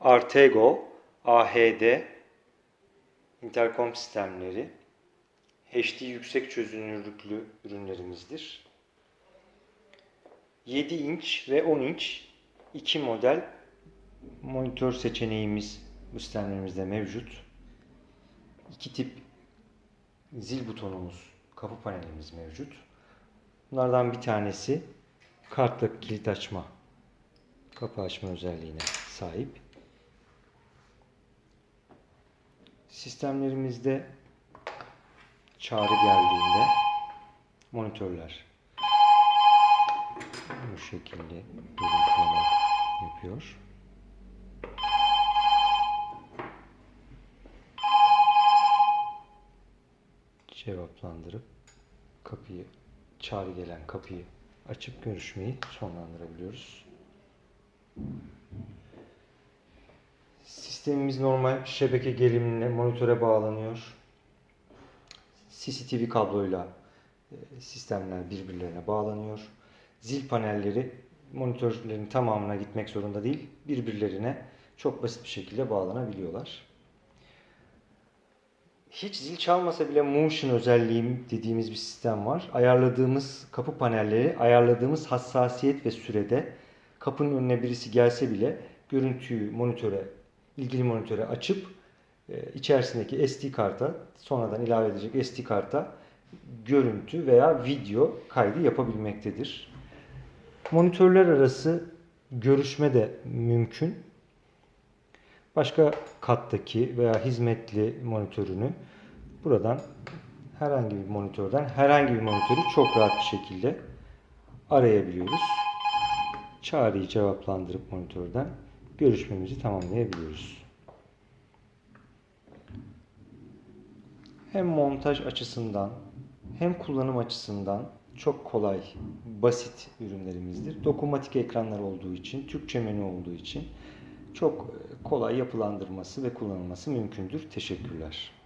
Artego, AHD, interkom sistemleri, HD yüksek çözünürlüklü ürünlerimizdir. 7 inç ve 10 inç iki model monitör seçeneğimiz bu sistemlerimizde mevcut. İki tip zil butonumuz, kapı panelimiz mevcut. Bunlardan bir tanesi kartla kilit açma, kapı açma özelliğine sahip. Sistemlerimizde çağrı geldiğinde monitörler bu şekilde görüntüleme yapıyor. Cevaplandırıp kapıyı çağrı gelen kapıyı açıp görüşmeyi sonlandırabiliyoruz. Sistemimiz normal şebeke gerilimle monitöre bağlanıyor. CCTV kabloyla e, sistemler birbirlerine bağlanıyor. Zil panelleri monitörlerin tamamına gitmek zorunda değil, birbirlerine çok basit bir şekilde bağlanabiliyorlar. Hiç zil çalmasa bile motion özelliği dediğimiz bir sistem var. Ayarladığımız kapı panelleri, ayarladığımız hassasiyet ve sürede kapının önüne birisi gelse bile görüntüyü monitöre, ilgili monitöre açıp e, içerisindeki SD karta, sonradan ilave edecek SD karta görüntü veya video kaydı yapabilmektedir. Monitörler arası görüşme de mümkün. Başka kattaki veya hizmetli monitörünü buradan herhangi bir monitörden herhangi bir monitörü çok rahat bir şekilde arayabiliyoruz. Çağrıyı cevaplandırıp monitörden görüşmemizi tamamlayabiliyoruz. Hem montaj açısından hem kullanım açısından çok kolay, basit ürünlerimizdir. Dokunmatik ekranlar olduğu için, Türkçe menü olduğu için çok kolay yapılandırması ve kullanılması mümkündür. Teşekkürler.